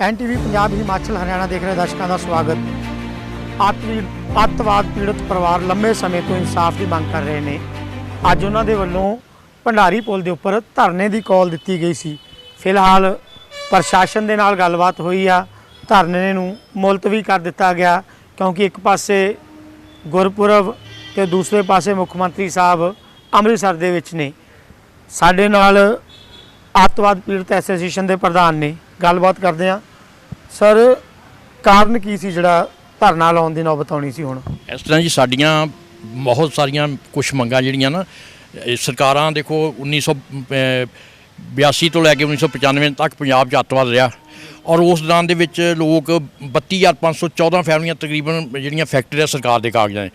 ਐਨਟੀਵੀ ਪੰਜਾਬ ਹਿਮਾਚਲ ਹਰਿਆਣਾ ਦੇਖ ਰਹੇ ਦਰਸ਼ਕਾਂ ਦਾ ਸਵਾਗਤ। ਆਤਵੀ ਅੱਤਵਾਦ ਪੀੜਤ ਪਰਿਵਾਰ ਲੰਬੇ ਸਮੇਂ ਤੋਂ ਇਨਸਾਫ ਦੀ ਮੰਗ ਕਰ ਰਹੇ ਨੇ। ਅੱਜ ਉਹਨਾਂ ਦੇ ਵੱਲੋਂ ਭੰਡਾਰੀ ਪੁਲ ਦੇ ਉੱਪਰ ਧਰਨੇ ਦੀ ਕਾਲ ਦਿੱਤੀ ਗਈ ਸੀ। ਫਿਲਹਾਲ ਪ੍ਰਸ਼ਾਸਨ ਦੇ ਨਾਲ ਗੱਲਬਾਤ ਹੋਈ ਆ। ਧਰਨੇ ਨੂੰ ਮੁਲਤਵੀ ਕਰ ਦਿੱਤਾ ਗਿਆ ਕਿਉਂਕਿ ਇੱਕ ਪਾਸੇ ਗੁਰਪੁਰਬ ਤੇ ਦੂਸਰੇ ਪਾਸੇ ਮੁੱਖ ਮੰਤਰੀ ਸਾਹਿਬ ਅੰਮ੍ਰਿਤਸਰ ਦੇ ਵਿੱਚ ਨੇ। ਸਾਡੇ ਨਾਲ ਅੱਤਵਾਦ ਪੀੜਤ ਐਸੋਸੀਏਸ਼ਨ ਦੇ ਪ੍ਰਧਾਨ ਨੇ। ਗੱਲਬਾਤ ਕਰਦੇ ਆ ਸਰ, ਕਾਰਨ ਕੀ ਸੀ ਜਿਹੜਾ ਧਰਨਾ ਲਾਉਣ ਦੀ ਨੌਬਤ ਆਉਣੀ ਸੀ ਹੁਣ? ਇਸ ਤਰ੍ਹਾਂ ਜੀ ਸਾਡੀਆਂ ਬਹੁਤ ਸਾਰੀਆਂ ਕੁਝ ਮੰਗਾਂ ਜਿਹੜੀਆਂ ਨਾ, ਇਹ ਸਰਕਾਰਾਂ ਦੇਖੋ 1982 ਤੋਂ ਲੈ ਕੇ 1995 ਤੱਕ ਪੰਜਾਬ 'ਚ ਅੱਤਵਾਦ ਰਿਹਾ। ਔਰ ਉਸ ਦੌਰਾਨ ਦੇ ਵਿੱਚ ਲੋਕ 32514 ਫੈਮਲੀਆਂ ਤਕਰੀਬਨ ਜਿਹੜੀਆਂ ਫੈਕਟਰੀ ਸਰਕਾਰ ਦੇ ਕਾਗਜ਼ਾਂ ਨੇ।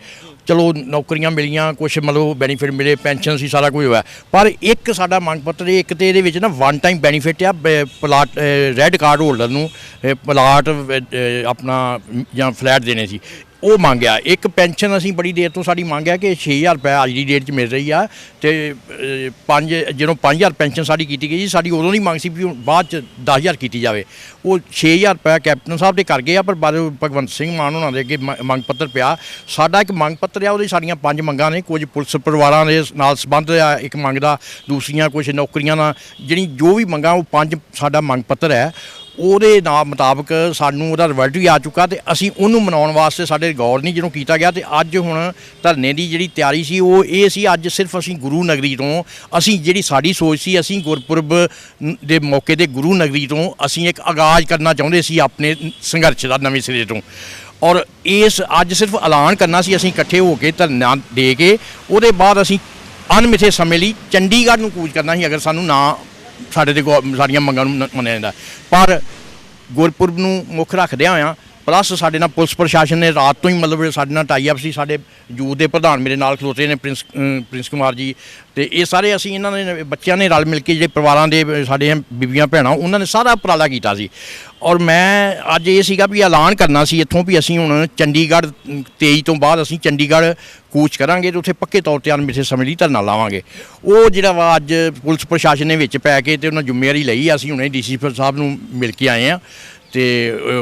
ਚਲੋ ਨੌਕਰੀਆਂ ਮਿਲੀਆਂ ਕੁਝ ਮਤਲਬ ਬੈਨੀਫਿਟ ਮਿਲੇ ਪੈਨਸ਼ਨ ਸੀ, ਸਾਰਾ ਕੁਝ ਹੋਇਆ। ਪਰ ਇੱਕ ਸਾਡਾ ਮੰਗ ਪੱਤਰ ਇੱਕ ਤੇ ਇਹਦੇ ਵਿੱਚ ਨਾ ਵਨ ਟਾਈਮ ਬੈਨੀਫਿਟ ਆ, ਬ- ਪਲਾਟ ਰੈੱਡ ਕਾਰਡ ਹੋਲਡਰ ਨੂੰ ਪਲਾਟ ਆਪਣਾ ਜਾਂ ਫਲੈਟ ਦੇਣੇ ਸੀ। ਉਹ ਮੰਗਿਆ। ਇੱਕ ਪੈਨਸ਼ਨ ਅਸੀਂ ਬੜੀ ਦੇਰ ਤੋਂ ਸਾਡੀ ਮੰਗ ਹੈ ਕਿ 6000 ਰੁਪਏ ਅੱਜ ਦੀ ਡੇਟ 'ਚ ਮਿਲ ਰਹੀ ਆ ਤੇ ਅ, ਪੰਜ ਜਦੋਂ 5000 ਪੈਨਸ਼ਨ ਸਾਡੀ ਕੀਤੀ ਗਈ ਸੀ ਸਾਡੀ ਉਦੋਂ ਦੀ ਮੰਗ ਸੀ ਵੀ ਹੁਣ ਬਾਅਦ 'ਚ 10000 ਕੀਤੀ ਜਾਵੇ। ਉਹ 6000 ਰੁਪਏ ਕੈਪਟਨ ਸਾਹਿਬ ਦੇ ਕਰ ਗਏ ਆ ਪਰ ਬਾਅਦ ਭਗਵੰਤ ਸਿੰਘ ਮਾਨ ਉਹਨਾਂ ਦੇ ਅੱਗੇ ਮੰਗ ਪੱਤਰ ਪਿਆ। ਸਾਡਾ ਇੱਕ ਮੰਗ ਪੱਤਰ ਆ ਉਹਦੇ ਸਾਡੀਆਂ ਪੰਜ ਮੰਗਾਂ ਨੇ। ਕੁਝ ਪੁਲਿਸ ਪਰਿਵਾਰਾਂ ਦੇ ਨਾਲ ਸੰਬੰਧ ਆ ਇੱਕ ਮੰਗ ਦਾ ਦੂਸਰੀਆਂ ਕੁਝ ਨੌਕਰੀਆਂ ਨਾਲ ਜਿਹੜੀ ਜੋ ਵੀ ਮੰਗਾਂ ਉਹ ਪੰਜ ਸਾਡਾ ਮੰਗ ਪੱਤਰ ਹੈ। ਉਹਦੇ ਨਾਲ ਮੁਤਾਬਕ ਸਾਨੂੰ ਉਹਦਾ ਰਿਜ਼ਲਟ ਵੀ ਆ ਚੁੱਕਾ ਤੇ ਅਸੀਂ ਉਹਨੂੰ ਮਨਾਉਣ ਵਾਸਤੇ ਸਾਡੇ ਗੌਰ ਨਹੀਂ ਜਦੋਂ ਕੀਤਾ ਗਿਆ ਤੇ ਅੱਜ ਹੁਣ ਧਰਨੇ ਦੀ ਜਿਹੜੀ ਤਿਆਰੀ ਸੀ, ਉਹ ਇਹ ਸੀ ਅੱਜ ਸਿਰਫ ਅਸੀਂ ਗੁਰੂ ਨਗਰੀ ਤੋਂ ਅਸੀਂ ਜਿਹੜੀ ਸਾਡੀ ਸੋਚ ਸੀ, ਅਸੀਂ ਗੁਰਪੁਰਬ ਦੇ ਮੌਕੇ ਤੇ ਗੁਰੂ ਨਗਰੀ ਤੋਂ ਅਸੀਂ ਇੱਕ ਆਗਾਜ਼ ਕਰਨਾ ਚਾਹੁੰਦੇ ਸੀ ਆਪਣੇ ਸੰਘਰਸ਼ ਦਾ ਨਵੇਂ ਸਿਰੇ ਤੋਂ। ਔਰ ਇਸ ਅੱਜ ਸਿਰਫ ਐਲਾਨ ਕਰਨਾ ਸੀ, ਅਸੀਂ ਇਕੱਠੇ ਹੋ ਕੇ ਧਰਨਾ ਦੇ ਕੇ ਉਹਦੇ ਬਾਅਦ ਅਸੀਂ ਅਣਮਿੱਥੇ ਸਮੇਂ ਲਈ ਚੰਡੀਗੜ੍ਹ ਨੂੰ ਕੂਚ ਕਰਨਾ ਸੀ, ਅਗਰ ਸਾਨੂੰ ਨਾ ਸਾਡੇ ਤੇ ਗੌ- ਸਾਡੀਆਂ ਮੰਗਾਂ ਨੂੰ ਨ- ਮੰਨਿਆ ਜਾਂਦਾ। ਪਰ ਗੁਰਪੁਰਬ ਨੂੰ ਮੁੱਖ ਰੱਖਦਿਆਂ ਹੋਇਆਂ ਪਲੱਸ ਸਾਡੇ ਨਾਲ ਪੁਲਿਸ ਪ੍ਰਸ਼ਾਸਨ ਨੇ ਰਾਤ ਤੋਂ ਹੀ ਮਤਲਬ ਸਾਡੇ ਨਾਲ ਟਾਈ ਅਪ ਸੀ ਸਾਡੇ ਯੂਥ ਦੇ ਪ੍ਰਧਾਨ ਮੇਰੇ ਨਾਲ ਖਲੋਤੇ ਨੇ ਪ੍ਰਿੰਸ ਪ੍ਰਿੰਸ ਕੁਮਾਰ ਜੀ। ਤੇ ਇਹ ਸਾਰੇ ਅਸੀਂ ਇਹਨਾਂ ਨੇ ਬੱਚਿਆਂ ਨੇ ਰਲ ਮਿਲ ਕੇ ਜਿਹੜੇ ਪਰਿਵਾਰਾਂ ਦੇ ਸਾਡੇ ਬੀਬੀਆਂ ਭੈਣਾਂ ਉਹਨਾਂ ਨੇ ਸਾਰਾ ਉਪਰਾਲਾ ਕੀਤਾ ਸੀ। ਔਰ ਮੈਂ ਅੱਜ ਇਹ ਸੀਗਾ ਵੀ ਐਲਾਨ ਕਰਨਾ ਸੀ ਇੱਥੋਂ ਵੀ ਅਸੀਂ ਹੁਣ ਚੰਡੀਗੜ੍ਹ ਅਮ, 23 ਤੋਂ ਬਾਅਦ ਅਸੀਂ ਚੰਡੀਗੜ੍ਹ ਕੂਚ ਕਰਾਂਗੇ ਤੇ ਉੱਥੇ ਪੱਕੇ ਤੌਰ ਤੇ ਅਣਮਿੱਥੇ ਸਮੇਂ ਲਈ ਧਰਨਾ ਲਾਵਾਂਗੇ। ਉਹ ਜਿਹੜਾ ਵਾ ਅੱਜ ਪੁਲਿਸ ਪ੍ਰਸ਼ਾਸਨ ਨੇ ਵਿੱਚ ਪੈ ਕੇ ਤੇ ਉਹਨਾਂ ਜ਼ਿੰਮੇਵਾਰੀ ਲਈ ਅਸੀਂ ਹੁਣੇ ਡੀਸੀ ਸਾਹਿਬ ਨੂੰ ਮਿਲ ਕੇ ਆਏ ਆ ਤੇ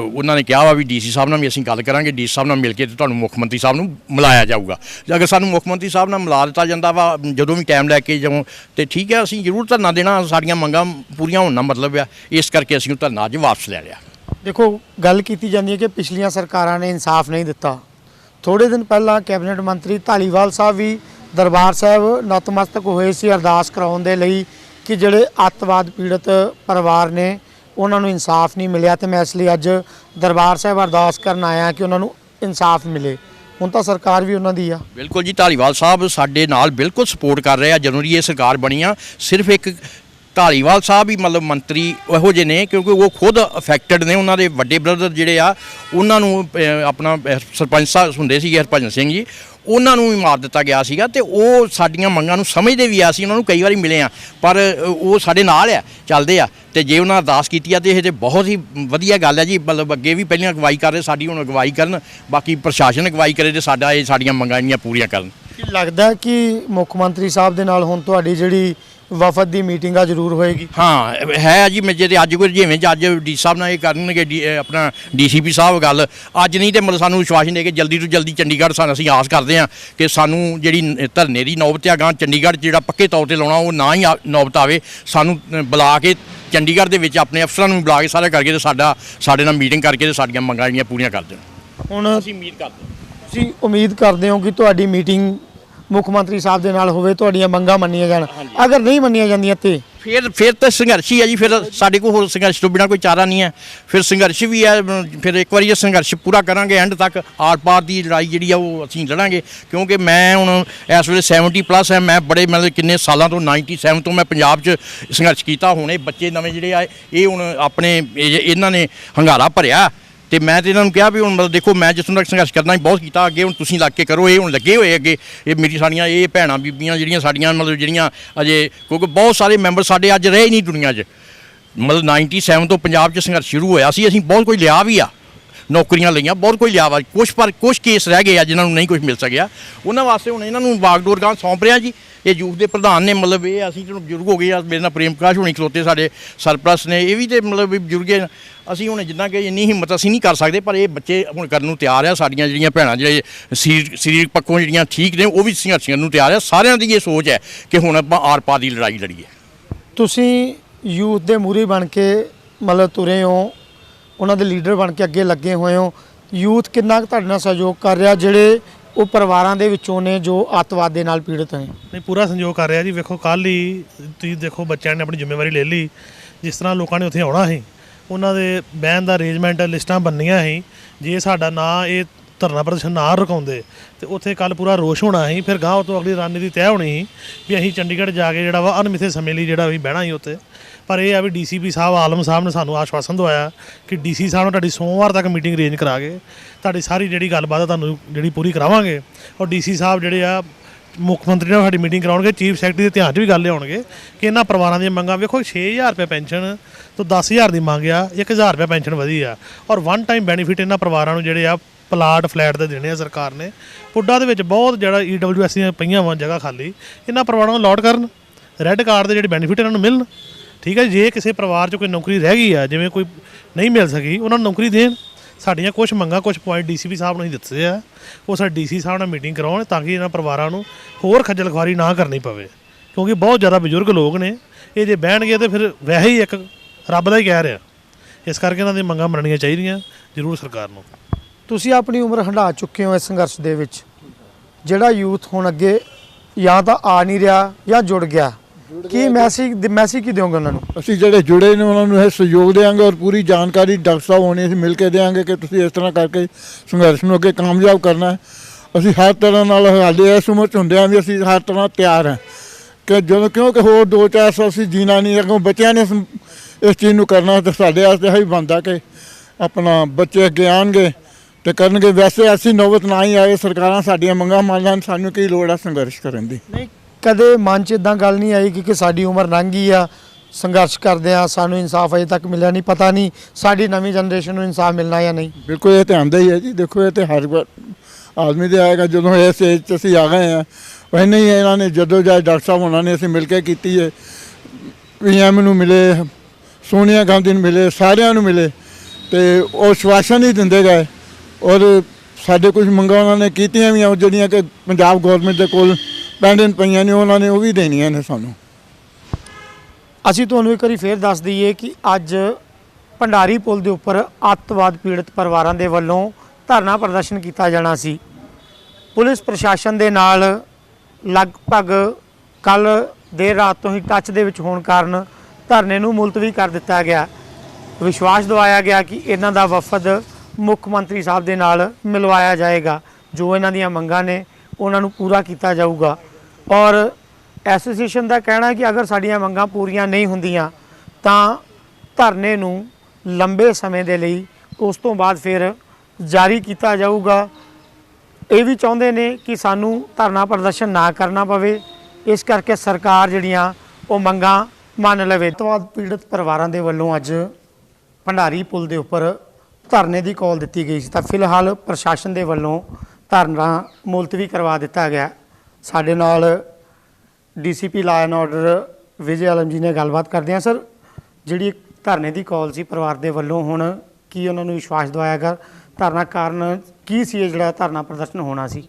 ਉਹਨਾਂ ਨੇ ਕਿਹਾ ਵਾ ਵੀ ਡੀਸੀ ਸਾਹਿਬ ਨਾਲ ਵੀ ਅਸੀਂ ਗੱਲ ਕਰਾਂਗੇ, ਡੀਸੀ ਸਾਹਿਬ ਨਾਲ ਮਿਲ ਕੇ ਤੇ ਤੁਹਾਨੂੰ ਮੁੱਖ ਮੰਤਰੀ ਸਾਹਿਬ ਨੂੰ ਮਿਲਾਇਆ ਜਾਊਗਾ। ਜੇ ਅਗਰ ਸਾਨੂੰ ਮੁੱਖ ਮੰਤਰੀ ਸਾਹਿਬ ਨਾਲ ਮਿਲਾ ਦਿੱਤਾ ਜਾਂਦਾ ਵਾ, ਜਦੋਂ ਵੀ ਟਾਈਮ ਲੈ ਕੇ ਜਾਵਾਂ ਤੇ ਠੀਕ ਹੈ, ਅਸੀਂ ਜ਼ਰੂਰ ਧਰਨਾ ਦੇਣਾ, ਸਾਡੀਆਂ ਮੰਗਾਂ ਪੂਰੀਆਂ ਹੋਣ ਦਾ ਮਤਲਬ ਆ। ਇਸ ਕਰਕੇ ਅਸੀਂ ਉਹ ਧਰਨਾ ਅੱਜ ਵਾਪਸ ਲੈ ਲਿਆ। ਦੇਖੋ, ਗੱਲ ਕੀਤੀ ਜਾਂਦੀ ਹੈ ਕਿ ਪਿਛਲੀਆਂ ਸਰਕਾਰਾਂ ਨੇ ਇਨਸਾਫ ਨਹੀਂ ਦਿੱਤਾ। ਥੋੜੇ ਦਿਨ ਪਹਿਲਾਂ ਕੈਬਨਿਟ ਮੰਤਰੀ ਢਾਲੀਵਾਲ ਸਾਹਿਬ ਵੀ ਦਰਬਾਰ ਸਾਹਿਬ ਨਤਮਸਤਕ ਹੋਏ ਸੀ, ਅਰਦਾਸ ਕਰਾਉਣ ਦੇ ਲਈ ਕਿ ਜਿਹੜੇ ਅੱਤਵਾਦ ਪੀੜਤ ਪਰਿਵਾਰ ਨੇ ਉਹਨਾਂ ਨੂੰ ਇਨਸਾਫ ਨਹੀਂ ਮਿਲਿਆ ਤੇ ਮੈਂ ਇਸ ਲਈ ਅੱਜ ਦਰਬਾਰ ਸਾਹਿਬ ਅਰਦਾਸ ਕਰਨ ਆਇਆ ਕਿ ਉਹਨਾਂ ਨੂੰ ਇਨਸਾਫ ਮਿਲੇ। ਹੁਣ ਤਾਂ ਸਰਕਾਰ ਵੀ ਉਹਨਾਂ ਦੀ ਆ। ਬਿਲਕੁਲ ਜੀ ਢਾਲੀਵਾਲ ਸਾਹਿਬ ਸਾਡੇ ਨਾਲ ਬਿਲਕੁਲ ਸਪੋਰਟ ਕਰ ਰਹੇ ਆ। ਜਦੋਂ ਦੀ ਇਹ ਸਰਕਾਰ ਬਣੀ ਆ। ਸਿਰਫ ਇੱਕ ਢਾਲੀਵਾਲ ਸਾਹਿਬ ਵੀ ਮਤਲਬ ਮੰਤਰੀ ਇਹੋ ਜਿਹੇ ਨੇ, ਕਿਉਂਕਿ ਉਹ ਖੁਦ ਅਫੈਕਟਡ ਨੇ, ਉਹਨਾਂ ਦੇ ਵੱਡੇ ਬ੍ਰਦਰ ਜਿਹੜੇ ਆ, ਉਹਨਾਂ ਨੂੰ ਆਪਣਾ ਸਰਪੰਚ ਸਾਹਿਬ ਹੁੰਦੇ ਸੀਗੇ, ਹਰਭਜਨ ਸਿੰਘ ਜੀ, ਉਹਨਾਂ ਨੂੰ ਵੀ ਮਾਰ ਦਿੱਤਾ ਗਿਆ ਸੀਗਾ ਤੇ ਉਹ ਸਾਡੀਆਂ ਮੰਗਾਂ ਨੂੰ ਸਮਝਦੇ ਵੀ ਆ ਸੀ ਉਹਨਾਂ ਨੂੰ ਕਈ ਵਾਰੀ ਮਿਲੇ ਆ, ਪਰ ਉਹ ਸਾਡੇ ਨਾਲ ਆ, ਚੱਲਦੇ ਆ, ਤੇ ਜੇ ਉਹਨਾਂ ਅਰਦਾਸ ਕੀਤੀ ਆ ਤੇ ਇਹ ਤੇ ਬਹੁਤ ਹੀ ਵਧੀਆ ਗੱਲ ਹੈ ਜੀ, ਮਤਲਬ ਅੱਗੇ ਵੀ ਪਹਿਲਾਂ ਅਗਵਾਈ ਕਰ ਰਹੇ, ਸਾਡੀ ਹੁਣ ਅਗਵਾਈ ਕਰਨ, ਬਾਕੀ ਪ੍ਰਸ਼ਾਸਨ ਅਗਵਾਈ ਕਰੇ ਤੇ ਸਾਡਾ ਇਹ ਸਾਡੀਆਂ ਮੰਗਾਂ ਇੰਨੀਆਂ ਪੂਰੀਆਂ ਕਰਨ। ਲੱਗਦਾ ਕਿ ਮੁੱਖ ਮੰਤਰੀ ਸਾਹਿਬ ਦੇ ਨਾਲ ਹੁਣ ਤੁਹਾਡੀ ਜਿਹੜੀ ਵਫਦ ਦੀ ਮੀਟਿੰਗ ਆ ਜ਼ਰੂਰ ਹੋਏਗੀ। ਹਾਂ ਹੈ ਜੀ ਮੈਂ ਜੇ ਤੇ ਅੱਜ ਕੋਈ ਜਿਵੇਂ ਅੱਜ ਡੀ ਸਾਹਿਬ ਨਾਲ ਇਹ ਕਰਨਗੇ ਆਪਣਾ ਡੀਸੀਪੀ ਸਾਹਿਬ ਗੱਲ ਅੱਜ ਨਹੀਂ ਤੇ ਮਤਲਬ ਸਾਨੂੰ ਵਿਸ਼ਵਾਸ ਦੇ ਕੇ ਜਲਦੀ ਤੋਂ ਜਲਦੀ ਚੰਡੀਗੜ੍ਹ ਸਾਨੂੰ ਅਸੀਂ ਆਸ ਕਰਦੇ ਹਾਂ ਕਿ ਸਾਨੂੰ ਜਿਹੜੀ ਧਰਨੇ ਦੀ ਨੌਬਤ ਆ ਗਾਂ ਚੰਡੀਗੜ੍ਹ ਜਿਹੜਾ ਪੱਕੇ ਤੌਰ ਤੇ ਲਾਉਣਾ ਉਹ ਨਾ ਹੀ ਨੌਬਤ ਆਵੇ। ਸਾਨੂੰ ਬੁਲਾ ਕੇ ਚੰਡੀਗੜ੍ਹ ਦੇ ਵਿੱਚ ਆਪਣੇ ਅਫਸਰਾਂ ਨੂੰ ਬੁਲਾ ਕੇ ਸਾਰਾ ਕਰਕੇ ਤੇ ਸਾਡਾ ਸਾਡੇ ਨਾਲ ਮੀਟਿੰਗ ਕਰਕੇ ਤੇ ਸਾਡੀਆਂ ਮੰਗਾਂ ਜਿਹੜੀਆਂ ਪੂਰੀਆਂ ਕਰ ਦੇਣ। ਹੁਣ ਅਸੀਂ ਉਮੀਦ ਕਰਦੇ ਹਾਂ। ਤੁਸੀਂ ਉਮੀਦ ਕਰਦੇ ਹੋ ਕਿ ਤੁਹਾਡੀ ਮੀਟਿੰਗ ਮੁੱਖ ਮੰਤਰੀ ਸਾਹਿਬ ਦੇ ਨਾਲ ਹੋਵੇ ਤੁਹਾਡੀਆਂ ਮੰਗਾਂ ਮੰਨੀਆਂ ਜਾਣ। ਅਗਰ ਨਹੀਂ ਮੰਨੀਆਂ ਜਾਂਦੀਆਂ ਤੇ? ਫਿਰ ਫਿਰ ਤਾਂ ਸੰਘਰਸ਼ ਹੀ ਹੈ ਜੀ ਫਿਰ ਸਾਡੇ ਕੋਲ ਹੋਰ ਸੰਘਰਸ਼ ਤੋਂ ਬਿਨਾ ਕੋਈ ਚਾਰਾ ਨਹੀਂ ਹੈ। ਫਿਰ ਸੰਘਰਸ਼ ਵੀ ਹੈ ਫਿਰ ਇੱਕ ਵਾਰੀ ਇਹ ਸੰਘਰਸ਼ ਪੂਰਾ ਕਰਾਂਗੇ ਐਂਡ ਤੱਕ ਆਰ ਪਾਰ ਦੀ ਲੜਾਈ ਜਿਹੜੀ ਆ ਉਹ ਅਸੀਂ ਲੜਾਂਗੇ। ਕਿਉਂਕਿ ਮੈਂ ਹੁਣ ਇਸ ਵੇਲੇ 70 ਪਲੱਸ ਹੈ ਮੈਂ ਬੜੇ ਮਤਲਬ ਕਿੰਨੇ ਸਾਲਾਂ ਤੋਂ 97 ਤੋਂ ਮੈਂ ਪੰਜਾਬ 'ਚ ਸੰਘਰਸ਼ ਕੀਤਾ ਹੁਣ ਇਹ ਬੱਚੇ ਨਵੇਂ ਜਿਹੜੇ ਆ ਇਹ ਹੁਣ ਆਪਣੇ ਇਹ- ਇਹਨਾਂ ਨੇ ਹੰਗਾਰਾ ਭਰਿਆ। ਤੇ ਮੈਂ ਤੇ ਇਹਨਾਂ ਨੂੰ ਕਿਹਾ ਵੀ ਹੁਣ ਮਤਲਬ ਦੇਖੋ ਮੈਂ ਜਿਸ ਤੱਕ ਸੰਘਰਸ਼ ਕਰਨਾ ਹੀ ਬਹੁਤ ਕੀਤਾ, ਅੱਗੇ ਹੁਣ ਤੁਸੀਂ ਲੱਗ ਕੇ ਕਰੋ, ਇਹ ਹੁਣ ਲੱਗੇ ਹੋਏ ਅੱਗੇ, ਇਹ ਮੇਰੀ ਸਾਡੀਆਂ ਇਹ ਭੈਣਾਂ, ਬੀਬੀਆਂ ਜਿਹੜੀਆਂ ਸਾਡੀਆਂ ਮਤਲਬ ਜਿਹੜੀਆਂ ਅਜੇ ਕਿਉਂਕਿ ਬਹੁਤ ਸਾਰੇ ਮੈਂਬਰ ਸਾਡੇ ਅੱਜ ਰਹੇ ਨਹੀਂ ਦੁਨੀਆ 'ਚ। ਮਤਲਬ 97 ਤੋਂ ਪੰਜਾਬ 'ਚ ਸੰਘਰਸ਼ ਸ਼ੁਰੂ ਹੋਇਆ ਸੀ, ਅਸੀਂ ਬਹੁਤ ਕੁਝ ਲਿਆ ਵੀ ਆ। ਨੌਕਰੀਆਂ ਲਈਆਂ, ਬਹੁਤ ਕੋਈ ਲਿਆ ਵਾ। ਕੁਝ ਪਰ ਕੁਝ ਕੇਸ ਰਹਿ ਗਏ ਆ ਜਿਨ੍ਹਾਂ ਨੂੰ ਨਹੀਂ ਕੁਝ ਮਿਲ ਸਕਿਆ। ਉਹਨਾਂ ਵਾਸਤੇ ਹੁਣ ਇਹਨਾਂ ਨੂੰ ਬਾਗਡੋਰ ਗਾਂ ਸੌਂਪ ਰਿਹਾ ਜੀ। ਇਹ ਯੂਥ ਦੇ ਪ੍ਰਧਾਨ ਨੇ, ਮਤਲਬ ਇਹ ਅਸੀਂ ਜਦੋਂ ਬਜ਼ੁਰਗ ਹੋ ਗਏ ਆ, ਮੇਰੇ ਨਾਲ ਪ੍ਰੇਮ ਪ੍ਰਕਾਸ਼ ਹੋਣੀ ਖਲੋਤੇ ਸਾਡੇ ਸਰਪ੍ਰਸਤ ਨੇ। ਇਹ ਵੀ ਤੇ ਮਤਲਬ ਬਜ਼ੁਰਗ ਹੈ। ਅਸੀਂ ਹੁਣ ਜਿੰਨਾ ਕਿ ਇੰਨੀ ਹਿੰਮਤ ਅਸੀਂ ਨਹੀਂ ਕਰ ਸਕਦੇ, ਪਰ ਇਹ ਬੱਚੇ ਹੁਣ ਕਰਨ ਨੂੰ ਤਿਆਰ ਆ। ਸਾਡੀਆਂ ਜਿਹੜੀਆਂ ਭੈਣਾਂ, ਜਿਹੜੇ ਸਰੀਰ, ਸਰੀਰਕ ਪੱਖੋਂ ਜਿਹੜੀਆਂ ਠੀਕ ਨੇ, ਉਹ ਵੀ ਸੰਘਰਸ਼ ਕਰਨ ਨੂੰ ਤਿਆਰ ਆ। ਸਾਰਿਆਂ ਦੀ ਇਹ ਸੋਚ ਹੈ ਕਿ ਹੁਣ ਆਪਾਂ ਆਰ ਪਾ ਦੀ ਲੜਾਈ ਲੜੀਏ। ਤੁਸੀਂ ਯੂਥ ਦੇ ਮੂਹਰੇ ਬਣ ਕੇ ਮਤਲਬ ਤੁਰੇ ਹੋ। ਉਹਨਾਂ ਦੇ ਲੀਡਰ ਬਣ ਕੇ ਅੱਗੇ ਲੱਗੇ ਹੋਏ ਹੋ। ਯੂਥ ਕਿੰਨਾ ਕੁ ਤੁਹਾਡੇ ਨਾਲ ਸਹਿਯੋਗ ਕਰ ਰਿਹਾ, ਜਿਹੜੇ ਉਹ ਪਰਿਵਾਰਾਂ ਦੇ ਵਿੱਚੋਂ ਨੇ ਜੋ ਅੱਤਵਾਦ ਦੇ ਨਾਲ ਪੀੜਤ ਨੇ? ਨਹੀਂ, ਪੂਰਾ ਸੰਯੋਗ ਕਰ ਰਿਹਾ ਜੀ। ਵੇਖੋ ਕੱਲ ਹੀ ਤੁਸੀਂ ਦੇਖੋ, ਬੱਚਿਆਂ ਨੇ ਆਪਣੀ ਜ਼ਿੰਮੇਵਾਰੀ ਲੈ ਲਈ। ਜਿਸ ਤਰ੍ਹਾਂ ਲੋਕਾਂ ਨੇ ਉੱਥੇ ਆਉਣਾ ਸੀ, ਉਹਨਾਂ ਦੇ ਬਹਿਣ ਦਾ ਅਰੇਂਜਮੈਂਟ ਲਿਸਟਾਂ ਬੰਨੀਆਂ ਸੀ। ਜੇ ਸਾਡਾ ਨਾਂ ਇਹ ਧਰਨਾ ਪ੍ਰਦਰਸ਼ਨ ਨਾ ਰੁਕਾਉਂਦੇ, ਤੇ ਉੱਥੇ ਕੱਲ ਪੂਰਾ ਰੋਸ਼ ਹੋਣਾ ਸੀ। ਫਿਰ ਗਾਂਹ ਤੋਂ ਅਗਲੀ ਰਣਨੀਤੀ ਤੈਅ ਹੋਣੀ ਸੀ ਵੀ ਅਸੀਂ ਚੰਡੀਗੜ੍ਹ ਜਾ ਕੇ ਜਿਹੜਾ ਵਾ ਅਨਮਿੱਥੇ ਸਮੇਂ ਲਈ ਜਿਹੜਾ ਵੀ ਬਹਿਣਾ ਸੀ ਉੱਥੇ। ਪਰ ਇਹ ਆ ਵੀ ਡੀਸੀਪੀ ਸਾਹਿਬ, ਆਲਮ ਸਾਹਿਬ ਨੇ ਸਾਨੂੰ ਆਸ਼ਵਾਸਨ ਦਵਾਇਆ ਕਿ ਡੀਸੀ ਸਾਹਿਬ ਨਾਲ ਤੁਹਾਡੀ ਸੋਮਵਾਰ ਤੱਕ ਮੀਟਿੰਗ ਅਰੇਂਜ ਕਰਾ ਕੇ ਤੁਹਾਡੀ ਸਾਰੀ ਜਿਹੜੀ ਗੱਲਬਾਤ ਆ ਤੁਹਾਨੂੰ ਜਿਹੜੀ ਪੂਰੀ ਕਰਾਵਾਂਗੇ। ਔਰ ਡੀਸੀ ਸਾਹਿਬ ਜਿਹੜੇ ਆ, ਮੁੱਖ ਮੰਤਰੀ ਨਾਲ ਸਾਡੀ ਮੀਟਿੰਗ ਕਰਾਉਣਗੇ, ਚੀਫ ਸੈਕਟਰੀ ਦੇ ਧਿਆਨ 'ਚ ਵੀ ਗੱਲ ਲਿਆਉਣਗੇ ਕਿ ਇਹਨਾਂ ਪਰਿਵਾਰਾਂ ਦੀਆਂ ਮੰਗਾਂ, ਵੇਖੋ 6000 ਰੁਪਏ ਪੈਨਸ਼ਨ ਤੋਂ 10000 ਦੀ ਮੰਗ ਆ 1000 ਰੁਪਏ ਪੈਨਸ਼ਨ ਵਧੀ ਆ। ਔਰ ਵਨ ਟਾਈਮ ਬੈਨੀਫਿਟ ਇਹਨਾਂ ਪਰਿਵਾਰਾਂ ਨੂੰ ਜਿਹੜੇ ਆ ਪਲਾਟ ਫਲੈਟ ਦੇ ਦੇਣੇ ਆ ਸਰਕਾਰ ਨੇ। ਪੁੱਡਾ ਦੇ ਵਿੱਚ ਬਹੁਤ ਜਿਹੜਾ ਈਡਬਲਯੂਐਸ ਦੀਆਂ ਪਈਆਂ ਵਾਂ ਜਗ੍ਹਾ ਖਾਲੀ, ਇਹਨਾਂ ਪਰਿਵਾਰਾਂ ਨੂੰ ਅਲਾਟ ਕਰਨ। ਰੈੱਡ ਕਾਰਡ ਦੇ ਜਿਹੜੇ ਬੈਨੀਫਿਟ ਇਹਨਾਂ ਨੂੰ ਮਿਲਣ। ਠੀਕ ਹੈ ਜੇ ਕਿਸੇ ਪਰਿਵਾਰ 'ਚ ਕੋਈ ਨੌਕਰੀ ਰਹਿ ਗਈ ਆ, ਜਿਵੇਂ ਕੋਈ ਨਹੀਂ ਮਿਲ ਸਕੀ, ਉਹਨਾਂ ਨੂੰ ਨੌਕਰੀ ਦੇਣ। ਸਾਡੀਆਂ ਕੁਝ ਮੰਗਾਂ ਕੁਝ ਪੁਆਇੰਟ ਡੀਸੀਪੀ ਸਾਹਿਬ ਨੂੰ ਹੀ ਦਿੱਤੇ ਆ। ਉਹ ਸਾਡੇ ਡੀਸੀ ਸਾਹਿਬ ਨਾਲ ਮੀਟਿੰਗ ਕਰਾਉਣ ਤਾਂ ਕਿ ਇਹਨਾਂ ਪਰਿਵਾਰਾਂ ਨੂੰ ਹੋਰ ਖੱਜਲ ਖੁਆਰੀ ਨਾ ਕਰਨੀ ਪਵੇ। ਕਿਉਂਕਿ ਬਹੁਤ ਜ਼ਿਆਦਾ ਬਜ਼ੁਰਗ ਲੋਕ ਨੇ। ਇਹ ਜੇ ਬਹਿਣਗੇ ਤੇ ਫਿਰ ਵੈਸੇ ਹੀ ਇੱਕ ਰੱਬ ਦਾ ਹੀ ਕਹਿ ਰਿਹਾ। ਇਸ ਕਰਕੇ ਇਹਨਾਂ ਦੀ ਮੰਗਾਂ ਮੰਨਣੀਆਂ ਚਾਹੀਦੀਆਂ ਜ਼ਰੂਰ ਸਰਕਾਰ ਨੂੰ। ਤੁਸੀਂ ਆਪਣੀ ਉਮਰ ਹੰਢਾ ਚੁੱਕੇ ਹੋ ਇਸ ਸੰਘਰਸ਼ ਦੇ ਵਿੱਚ। ਜਿਹੜਾ ਯੂਥ ਹੁਣ ਅੱਗੇ ਜਾਂ ਤਾਂ ਆ ਨਹੀਂ ਰਿਹਾ ਜਾਂ ਜੁੜ ਗਿਆ। ਕੀ ਮੈਸੇਜ ਮੈਸੇਜ ਕੀ ਦਿਓਗੇ ਉਹਨਾਂ ਨੂੰ? ਅਸੀਂ ਜਿਹੜੇ ਜੁੜੇ ਨੇ ਉਹਨਾਂ ਨੂੰ ਇਹ ਸਹਿਯੋਗ ਦੇਵਾਂਗੇ ਔਰ ਪੂਰੀ ਜਾਣਕਾਰੀ ਡਾਕਟਰ ਸਾਹਿਬ ਹੋਣੀ ਅਸੀਂ ਮਿਲ ਕੇ ਦੇਵਾਂਗੇ ਕਿ ਤੁਸੀਂ ਇਸ ਤਰ੍ਹਾਂ ਕਰਕੇ ਸੰਘਰਸ਼ ਨੂੰ ਅੱਗੇ ਕਾਮਯਾਬ ਕਰਨਾ ਹੈ। ਅਸੀਂ ਹਰ ਤਰ੍ਹਾਂ ਨਾਲ ਹਾਲੇ ਇਸ ਉਮਰ ਚ ਹੁੰਦਿਆਂ ਵੀ ਅਸੀਂ ਹਰ ਤਰ੍ਹਾਂ ਤਿਆਰ ਹਾਂ ਕਿ ਜਦੋਂ ਕਿਉਂਕਿ ਹੋਰ 2-400 ਅਸੀਂ ਜੀਣਾ ਨਹੀਂ ਅੱਗੋਂ ਬੱਚਿਆਂ ਨੇ ਇਸ- ਚੀਜ਼ ਨੂੰ ਕਰਨਾ ਤੇ ਸਾਡੇ ਵਾਸਤੇ ਇਹ ਹੀ ਬਣਦਾ ਕਿ ਆਪਣਾ ਬੱਚੇ ਅੱਗੇ ਆਉਣਗੇ ਤੇ ਕਰਨਗੇ। ਵੈਸੇ ਅਸੀਂ ਨੌਬਤ ਨਾ ਹੀ ਆਏ ਸਰਕਾਰਾਂ ਸਾਡੀਆਂ ਮੰਗਾਂ ਮੰਨ ਲੈਣ ਸਾਨੂੰ ਕੀ ਲੋੜ ਆ ਸੰਘਰਸ਼ ਕਰਨ ਦੀ। ਨਹੀਂ ਕਦੇ ਮਨ 'ਚ ਇਦਾਂ ਗੱਲ ਨਹੀਂ ਆਈ ਕਿ ਕਿ ਸਾਡੀ ਉਮਰ ਲੰਘ ਗਈ ਆ, ਸੰਘਰਸ਼ ਕਰਦੇ ਆ, ਸਾਨੂੰ ਇਨਸਾਫ ਅਜੇ ਤੱਕ ਮਿਲਿਆ ਨਹੀਂ, ਪਤਾ ਨਹੀਂ ਸਾਡੀ ਨਵੀਂ ਜਨਰੇਸ਼ਨ ਨੂੰ ਇਨਸਾਫ ਮਿਲਣਾ ਜਾਂ ਨਹੀਂ। ਬਿਲਕੁਲ, ਇਹ ਤੇ ਆਉਂਦਾ ਹੀ ਹੈ ਜੀ। ਦੇਖੋ, ਇਹ ਤੇ ਹਰ ਵਾਰ ਆਦਮੀ ਦੇ ਆਏਗਾ, ਜਦੋਂ ਇਸ ਏਜ 'ਚ ਅਸੀਂ ਆ ਗਏ ਆ, ਵੈਸੇ ਨਹੀਂ ਇਹਨਾਂ ਨੇ ਜਦੋਂ ਜਾ ਡਾਕਟਰ ਸਾਹਿਬ ਉਹਨਾਂ ਨੇ ਅਸੀਂ ਮਿਲ ਕੇ ਕੀਤੀ ਹੈ ਪੀਐਮ ਨੂੰ ਮਿਲੇ, ਸੋਨੀਆ ਗਾਂਧੀ ਨੂੰ ਮਿਲੇ, ਸਾਰਿਆਂ ਨੂੰ ਮਿਲੇ, ਤੇ ਉਹ ਸ਼ਵਾਸਨ ਹੀ ਦਿੰਦੇ ਗਏ। ਔਰ ਸਾਡੇ ਕੁਝ ਮੰਗਾਂ ਉਹਨਾਂ ਨੇ ਕੀਤੀਆਂ ਵੀ ਆ ਜਿਹੜੀਆਂ ਕਿ ਪੰਜਾਬ ਗਵਰਨਮੈਂਟ ਦੇ ਕੋਲ ਪੈਂਡਿੰਗ ਪਈਆਂ ਨੇ, ਉਹਨਾਂ ਨੇ ਉਹ ਵੀ ਦੇਣੀਆਂ ਨੇ ਸਾਨੂੰ। ਅਸੀਂ ਤੁਹਾਨੂੰ ਇੱਕ ਵਾਰੀ ਫੇਰ ਦੱਸ ਦਈਏ ਕਿ ਅੱਜ ਭੰਡਾਰੀ ਪੁਲ ਦੇ ਉੱਪਰ ਅੱਤਵਾਦ ਪੀੜਤ ਪਰਿਵਾਰਾਂ ਦੇ ਵੱਲੋਂ ਧਰਨਾ ਪ੍ਰਦਰਸ਼ਨ ਕੀਤਾ ਜਾਣਾ ਸੀ। ਪੁਲਿਸ ਪ੍ਰਸ਼ਾਸਨ ਦੇ ਨਾਲ ਲਗਭਗ ਕੱਲ ਦੇਰ ਰਾਤ ਤੋਂ ਹੀ ਟੱਚ ਦੇ ਵਿੱਚ ਹੋਣ ਕਾਰਨ ਧਰਨੇ ਨੂੰ ਮੁਲਤਵੀ ਕਰ ਦਿੱਤਾ ਗਿਆ। ਵਿਸ਼ਵਾਸ ਦਿਵਾਇਆ ਗਿਆ ਕਿ ਇਹਨਾਂ ਦਾ ਵਫਦ ਮੁੱਖ ਮੰਤਰੀ ਸਾਹਿਬ ਦੇ ਨਾਲ ਮਿਲਵਾਇਆ ਜਾਏਗਾ। ਜੋ ਇਹਨਾਂ ਦੀਆਂ ਮੰਗਾਂ ਨੇ, ਉਹਨਾਂ ਨੂੰ ਪੂਰਾ ਕੀਤਾ ਜਾਊਗਾ। ਔਰ ਐਸੋਸੀਏਸ਼ਨ ਦਾ ਕਹਿਣਾ ਹੈ ਕਿ ਅਗਰ ਸਾਡੀਆਂ ਮੰਗਾਂ ਪੂਰੀਆਂ ਨਹੀਂ ਹੁੰਦੀਆਂ, ਤਾਂ ਧਰਨੇ ਨੂੰ ਲੰਬੇ ਸਮੇਂ ਦੇ ਲਈ ਉਸ ਤੋਂ ਬਾਅਦ ਫਿਰ ਜਾਰੀ ਕੀਤਾ ਜਾਊਗਾ। ਇਹ ਵੀ ਚਾਹੁੰਦੇ ਨੇ ਕਿ ਸਾਨੂੰ ਧਰਨਾ ਪ੍ਰਦਰਸ਼ਨ ਨਾ ਕਰਨਾ ਪਵੇ। ਇਸ ਕਰਕੇ ਸਰਕਾਰ ਜਿਹੜੀਆਂ ਉਹ ਮੰਗਾਂ ਮੰਨ ਲਵੇ। ਤਵਾਦ ਪੀੜਤ ਪਰਿਵਾਰਾਂ ਦੇ ਵੱਲੋਂ ਅੱਜ ਭੰਡਾਰੀ ਪੁਲ ਦੇ ਉੱਪਰ ਧਰਨੇ ਦੀ ਕਾਲ ਦਿੱਤੀ ਗਈ ਸੀ। ਤਾਂ ਫਿਲਹਾਲ ਪ੍ਰਸ਼ਾਸਨ ਦੇ ਵੱਲੋਂ ਧਰਨਾ ਮੁਲਤਵੀ ਕਰਵਾ ਦਿੱਤਾ ਗਿਆ। ਸਾਡੇ ਨਾਲ DCP law and order Vijay Alam ji ਨੇ ਗੱਲਬਾਤ ਕਰਦੇ ਆ ਸਰ, ਜਿਹੜੀ ਧਰਨੇ ਦੀ ਕਾਲ ਸੀ ਪਰਿਵਾਰ ਦੇ ਵੱਲੋਂ, ਹੁਣ ਕੀ ਉਹਨਾਂ ਨੂੰ ਵਿਸ਼ਵਾਸ ਦਵਾਇਆ ਗਿਆ? ਧਰਨਾ ਕਾਰਨ ਕੀ ਸੀ ਇਹ ਜਿਹੜਾ ਧਰਨਾ ਪ੍ਰਦਰਸ਼ਨ ਹੋਣਾ ਸੀ?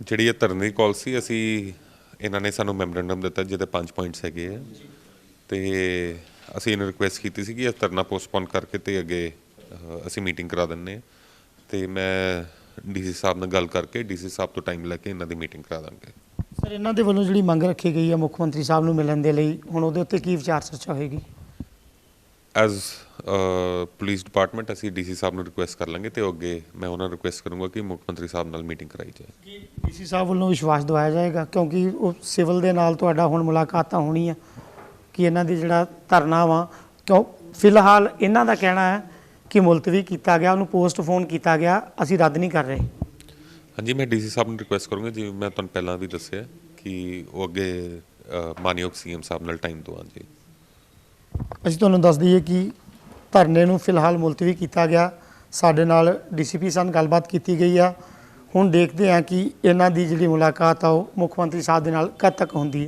ਜਿਹੜੀ ਇਹ ਧਰਨੇ ਦੀ ਕਾਲ ਸੀ, ਅਸੀਂ ਇਹਨਾਂ ਨੇ ਸਾਨੂੰ ਮੈਮੋਰੈਂਡਮ ਦਿੱਤਾ ਜਿਹਦੇ ਪੰਜ ਪੁਆਇੰਟਸ ਹੈਗੇ ਆ। ਤੇ ਅਸੀਂ ਇਹਨੂੰ ਰਿਕੁਐਸਟ ਕੀਤੀ ਸੀ ਕਿ ਇਹ ਧਰਨਾ ਪੋਸਟਪੋਨ ਕਰਕੇ ਤੇ ਅੱਗੇ ਅਸੀਂ ਮੀਟਿੰਗ ਕਰਾ ਦਿੰਨੇ ਆ ਤੇ ਮੈਂ ਡੀਸੀ ਸਾਹਿਬ ਨਾਲ ਗੱਲ ਕਰਕੇ ਡੀਸੀ ਸਾਹਿਬ ਤੋਂ ਟਾਈਮ ਲੈ ਕੇ ਇਹਨਾਂ ਦੀ ਮੀਟਿੰਗ ਕਰਾ ਦਾਂਗੇ। ਸਰ ਇਹਨਾਂ ਦੇ ਵੱਲੋਂ ਜਿਹੜੀ ਮੰਗ ਰੱਖੀ ਗਈ ਹੈ ਮੁੱਖ ਮੰਤਰੀ ਸਾਹਿਬ ਨੂੰ ਮਿਲਣ ਦੇ ਲਈ ਹੁਣ ਉਹਦੇ ਉੱਤੇ ਕੀ ਵਿਚਾਰ ਚਰਚਾ ਹੋਏਗੀ? ਐਜ਼ ਪੁਲਿਸ ਡਿਪਾਰਟਮੈਂਟ ਅਸੀਂ ਡੀਸੀ ਸਾਹਿਬ ਨੂੰ ਰਿਕੁਐਸਟ ਕਰ ਲਾਂਗੇ ਤੇ ਉਹ ਅੱਗੇ ਮੈਂ ਉਹਨਾਂ ਨੂੰ ਰਿਕੁਐਸਟ ਕਰੂੰਗਾ ਕਿ ਮੁੱਖ ਮੰਤਰੀ ਸਾਹਿਬ ਨਾਲ ਮੀਟਿੰਗ ਕਰਾਈ ਜਾਏ। ਡੀਸੀ ਸਾਹਿਬ ਵੱਲੋਂ ਵਿਸ਼ਵਾਸ ਦਿਵਾਇਆ ਜਾਏਗਾ? ਕਿਉਂਕਿ ਉਹ ਸਿਵਲ ਦੇ ਨਾਲ ਤੁਹਾਡਾ ਹੁਣ ਮੁਲਾਕਾਤ ਤਾਂ ਹੋਣੀ ਆ ਕਿ ਇਹਨਾਂ ਦੀ ਜਿਹੜਾ ਧਰਨਾ ਵਾ ਕਿਉਂ ਫਿਲਹਾਲ ਇਹਨਾਂ ਦਾ ਕਹਿਣਾ ਹੈ ਕਿ ਮੁਲਤਵੀ ਕੀਤਾ ਗਿਆ ਉਹਨੂੰ ਪੋਸਟਪੋਨ ਕੀਤਾ ਗਿਆ ਅਸੀਂ ਰੱਦ ਨਹੀਂ ਕਰ ਰਹੇ। ਹਾਂਜੀ ਮੈਂ ਡੀਸੀ ਸਾਹਿਬ ਨੂੰ ਰਿਕੁਐਸਟ ਕਰੂੰਗਾ ਜਿਵੇਂ ਮੈਂ ਤੁਹਾਨੂੰ ਪਹਿਲਾਂ ਵੀ ਦੱਸਿਆ ਕਿ ਉਹ ਅੱਗੇ ਮਾਨਯੋਗ ਸੀਐਮ ਸਾਹਿਬ ਨਾਲ ਟਾਈਮ ਤੋਂ ਜੀ। ਅਸੀਂ ਤੁਹਾਨੂੰ ਦੱਸ ਦਈਏ ਕਿ ਧਰਨੇ ਨੂੰ ਫਿਲਹਾਲ ਮੁਲਤਵੀ ਕੀਤਾ ਗਿਆ। ਸਾਡੇ ਨਾਲ ਡੀਸੀਪੀ ਸਨ ਗੱਲਬਾਤ ਕੀਤੀ ਗਈ ਆ। ਹੁਣ ਦੇਖਦੇ ਹਾਂ ਕਿ ਇਹਨਾਂ ਦੀ ਜਿਹੜੀ ਮੁਲਾਕਾਤ ਆ ਉਹ ਮੁੱਖ ਮੰਤਰੀ ਸਾਹਿਬ ਦੇ ਨਾਲ ਕਦ ਤੱਕ ਹੁੰਦੀ ਹੈ।